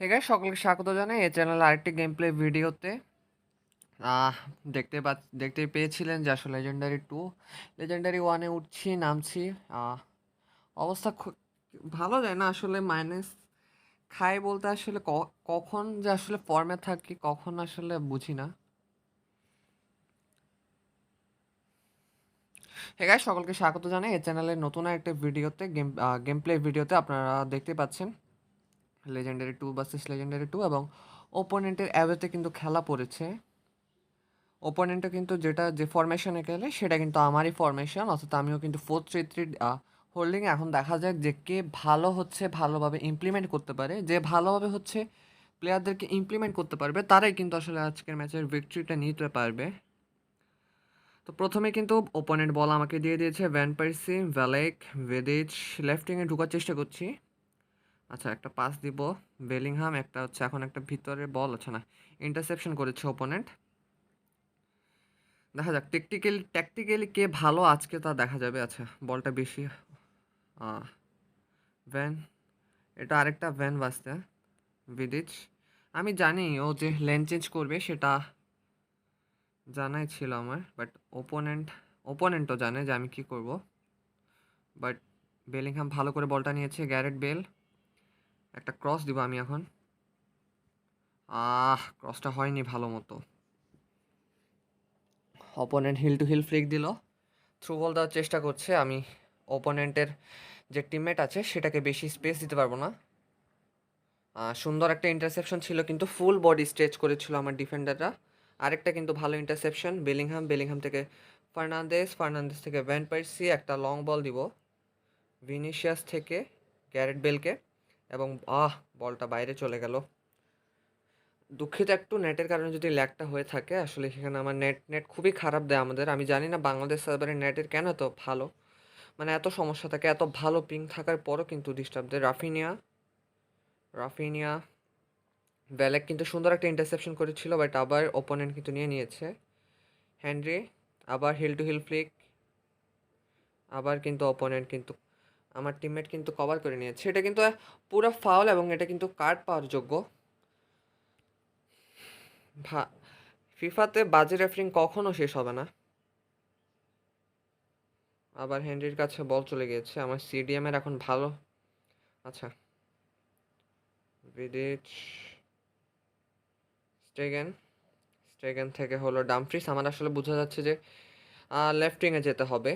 হে সকলকে স্বাগত জানাই এই চ্যানেল আরেকটি গেম প্লে ভিডিওতে দেখতে পা দেখতে পেয়েছিলেন যে আসলে লেজেন্ডারি টু লেজেন্ডারি ওয়ানে উঠছি, নামছি। অবস্থা ভালো যায় না আসলে মাইনাস খাই বলতে আসলে কখন যে আসলে ফর্মে থাকি, কখন আসলে বুঝি না। হে গাইস সকলকে স্বাগত জানাই এই চ্যানেলের নতুন একটা ভিডিওতে গেম গেম প্লে ভিডিওতে আপনারা দেখতে পাচ্ছেন। Legendary two versus legendary two এবং ওপোনেন্টের অ্যাওয়েতে কিন্তু খেলা পড়েছে। ওপোনেন্টও কিন্তু যেটা, যে ফরমেশনে গেলে সেটা কিন্তু আমারই ফরমেশন অর্থাৎ আমিও কিন্তু ফোর থ্রি থ্রি হোল্ডিং এখন দেখা যায় যে কে ভালো হচ্ছে, ভালোভাবে ইমপ্লিমেন্ট করতে পারে। যে ভালোভাবে হচ্ছে প্লেয়ারদেরকে ইমপ্লিমেন্ট করতে পারবে, তারাই কিন্তু আসলে আজকের ম্যাচের ভিক্টরিটা নিতে পারবে। তো প্রথমে কিন্তু ওপোনেন্ট বল আমাকে দিয়ে দিয়েছে ভ্যান পার্সি ভ্যালেক ভেদিচ লেফটিংয়ে ঢোকার চেষ্টা করছি। আচ্ছা একটা পাস দিব। বেলিংহাম, একটা হচ্ছে এখন একটা ভিতরে বল আছে না ইন্টারসেপশন করেছে ওপোনেন্ট দেখা যাক টেকটিক্যালি ট্যাকটিক্যালি কে ভালো আজকে তা দেখা যাবে। আচ্ছা বলটা বেশি ভ্যান এটা আরেকটা ভ্যান বাজতে বিদিচ আমি জানি ও যে লেন চেঞ্জ করবে সেটা জানাই ছিল আমার বাট ওপোনেন্ট ওপোনেন্টও জানে যে আমি কি করব। বাট বেলিংহাম ভালো করে বলটা নিয়েছে গ্যারেট বেল একটা ক্রস দিব আমি এখন। আহ ক্রসটা হয়নি ভালো মতো। Opponent heel to heel flick দিল। থ্রু বল দেওয়ার চেষ্টা করছে। আমি ওপোনেন্টের যে টিমমেট আছে, সেটাকে বেশি স্পেস দিতে পারব না। সুন্দর একটা ইন্টারসেপশন ছিল, কিন্তু ফুল বডি স্ট্রেচ করেছিল আমার ডিফেন্ডাররা আরেকটা কিন্তু ভালো ইন্টারসেপশন বেলিংহাম বেলিংহাম থেকে ফার্নান্দেস ফার্নান্দেস থেকে ভ্যান পার্সি একটা লং বল দিব। ভিনিশিয়াস থেকে গ্যারেট বেলকে এবং আহ, বলটা বাইরে চলে গেল। দুঃখিত একটু নেটের কারণে যদি ল্যাগটা হয়ে থাকে, আসলে সেখানে আমার নেট নেট খুবই খারাপ দেয় আমাদের। আমি জানি না বাংলাদেশ সার্ভারের নেটের কেন এত ভালো। মানে এত সমস্যা থাকে, এত ভালো পিং থাকার পরও কিন্তু ডিস্টার্ব দেয়। রাফিনিয়া রাফিনিয়া ব্যালেক কিন্তু সুন্দর একটা ইন্টারসেপশন করেছিল বাট আবার ওপোনেন্ট কিন্তু নিয়ে নিয়েছে। হ্যান্ড্রি আবার হিল টু হিল ফ্লিক আবার কিন্তু ওপোনেন্ট কিন্তু আমার টিমমেট কিন্তু কভার করে নিয়েছে। এটা কিন্তু পুরো ফাউল এবং এটা কিন্তু কার্ড পাওয়ার যোগ্য। ভা ফিফাতে বাজে রেফারিং কখনো শেষ হবে না। আবার হেনরির কাছে বল চলে গিয়েছে। আমার সিডিএম এর এখন ভালো। আচ্ছা। ভিডিচ স্টেগেন স্টেগেন থেকে হলো ডামফ্রিস আমার আসলে বোঝা যাচ্ছে যে লেফট উইংয়ে যেতে হবে।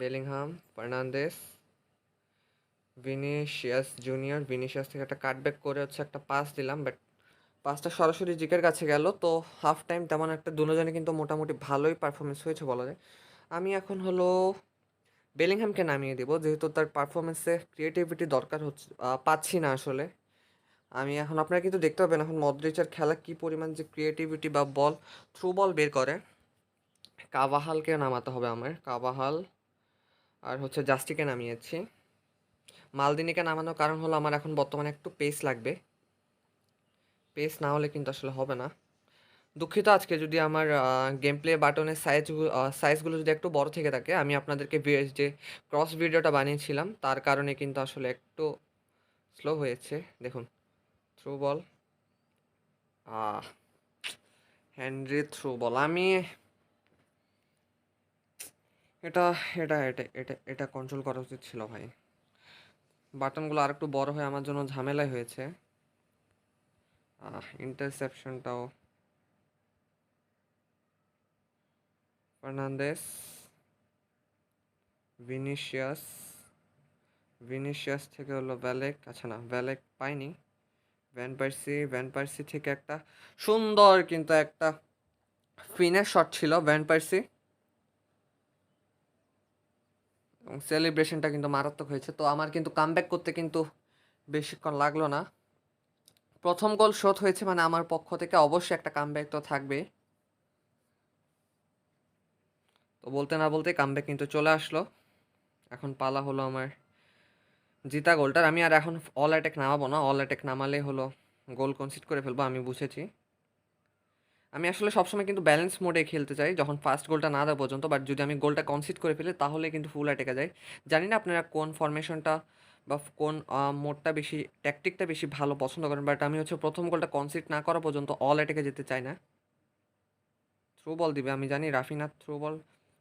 Bellingham, Fernandes, Vinicius junior. Vinicius থেকে একটা কাটব্যাক করে হচ্ছে একটা পাস দিলাম বাট পাসটা সরাসরি জিকের কাছে গেল। তো হাফ টাইম তেমন একটা দুজনে কিন্তু মোটামুটি ভালোই পারফরমেন্স হয়েছে বলা যায়। আমি এখন হলো বেলিংহামকে নামিয়ে দেবো, যেহেতু তার পারফরমেন্সে ক্রিয়েটিভিটি দরকার হচ্ছে পাচ্ছি না আসলে। আমি এখন, আপনারা কিন্তু দেখতে পাবেন এখন মদ্রিচার খেলা কি পরিমাণ যে ক্রিয়েটিভিটি বা বল থ্রু বল বের করে। কাবাহালকে নামাতে হবে আমার কাবাহাল আর হচ্ছে জাস্টিকে নামিয়েছি। মালদিনিকে নামানোর কারণ হলো আমার এখন বর্তমানে একটু পেস লাগবে। পেস না হলে কিন্তু আসলে হবে না। দুঃখিত আজকে যদি আমার গেম প্লে বাটনের সাইজ সাইজগুলো যদি একটু বড় থেকে থাকে, আমি আপনাদেরকে যে ক্রস ভিডিওটা বানিয়েছিলাম, তার কারণে কিন্তু আসলে একটু স্লো হয়েছে। দেখুন থ্রু বল হ্যান্ড্রি থ্রু বল আমি এটা এটা এটা এটা এটা কন্ট্রোল করা উচিত ছিল ভাই। বাটনগুলো আর একটু বড় হয়ে আমার জন্য ঝামেলাই হয়েছে। ইন্টারসেপশনটাও ফার্নান্দেস। ভিনিসিয়াস। ভিনিসিয়াস থেকে হলো ভ্যালেক আচ্ছা না, ভ্যালেক পাইনি। ভ্যান পার্সি ভ্যান পার্সি থেকে একটা সুন্দর কিন্তু একটা ফিনের শট ছিল, ভ্যান পার্সি। এবং সেলিব্রেশনটা কিন্তু মারাত্মক হয়েছে। তো আমার কিন্তু কামব্যাক করতে কিন্তু বেশিক্ষণ লাগল না। প্রথম গোল শোধ হয়েছে মানে আমার পক্ষ থেকে অবশ্যই একটা কামব্যাক তো থাকবে। তো বলতে না বলতে কামব্যাক কিন্তু চলে আসলো। এখন পালা হলো আমার জিতা গোলটার আমি আর এখন অল অ্যাটেক নামাবো না। অল অ্যাটেক নামালে হলো গোল কনসিড করে ফেলব, আমি বুঝেছি। আমি আসলে সবসময় কিন্তু ব্যালেন্স মোডে খেলতে চাই, যখন ফার্স্ট গোলটা না দেওয়া পর্যন্ত বাট যদি আমি গোলটা কনসিড করে ফেলি, তাহলে কিন্তু ফুল অ্যাটাকে যায়। জানি না আপনারা কোন ফরমেশনটা বা কোন মোডটা বেশি ট্যাকটিকটা বেশি ভালো পছন্দ করেন বাট আমি হচ্ছে প্রথম গোলটা কনসিড না করা পর্যন্ত অল অ্যাটাকে যেতে চাই না। থ্রু বল দিবে, আমি জানি রাফিনা থ্রু বল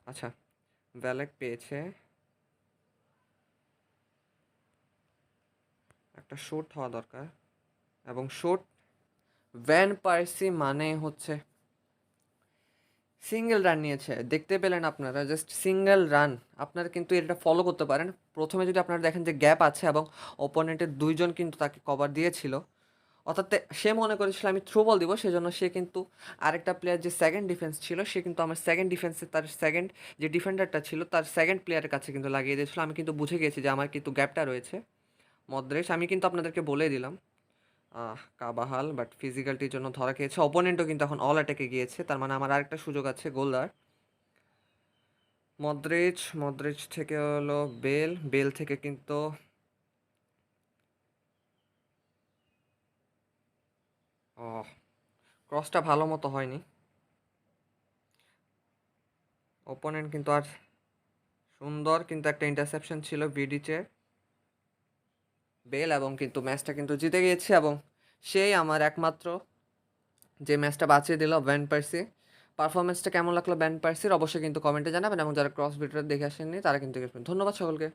আচ্ছা ভ্যালেক পেয়েছে। একটা শুট হওয়া দরকার। এবং শুট ভ্যান পার্সি মানে হচ্ছে সিঙ্গেল রান নিয়েছে। দেখতে পেলেন আপনারা জাস্ট সিঙ্গেল রান আপনারা কিন্তু এটা ফলো করতে পারেন। প্রথমে যদি আপনারা দেখেন যে গ্যাপ আছে এবং ওপোনেন্টের দুইজন কিন্তু তাকে কভার দিয়েছিল। অর্থাৎ সে মনে করেছিল, আমি থ্রো বল দিব। সেজন্য সে কিন্তু আরেকটা প্লেয়ার যে সেকেন্ড ডিফেন্স ছিল, সে কিন্তু আমার সেকেন্ড ডিফেন্সে তার সেকেন্ড যে ডিফেন্ডারটা ছিল, তার সেকেন্ড প্লেয়ারের কাছে কিন্তু লাগিয়ে দিয়েছিল। আমি কিন্তু বুঝে গেছি যে আমার কিন্তু গ্যাপটা রয়েছে। মদ্রেশ, আমি কিন্তু আপনাদেরকে বলে দিলাম। কাবাহাল বাট ফিজিক্যালটির জন্য ধরা খেয়েছে। অপোনেন্টও কিন্তু এখন অল অ্যাটাকে গিয়েছে। তার মানে আমার আরেকটা সুযোগ আছে গোলদার। মদ্রিচ মদ্রিচ থেকে হলো বেল। বেল থেকে কিন্তু ও ক্রসটা ভালো মতো হয়নি। ওপোনেন্ট কিন্তু আর সুন্দর, কিন্তু একটা ইন্টারসেপশন ছিল ভিডিচের বেল এবং কিন্তু ম্যাচটা কিন্তু জিতে গিয়েছে এবং সেই আমার একমাত্র যে ম্যাচটা বাঁচিয়ে দিল ব্যান পার্সি। পারফরমেন্সটা কেমন লাগল ব্যান পার্সির? অবশ্যই কিন্তু কমেন্টে জানাবেন এবং যারা ক্রস ভিডিওটা দেখে আসেননি, তারা কিন্তু ধন্যবাদ সকলকে।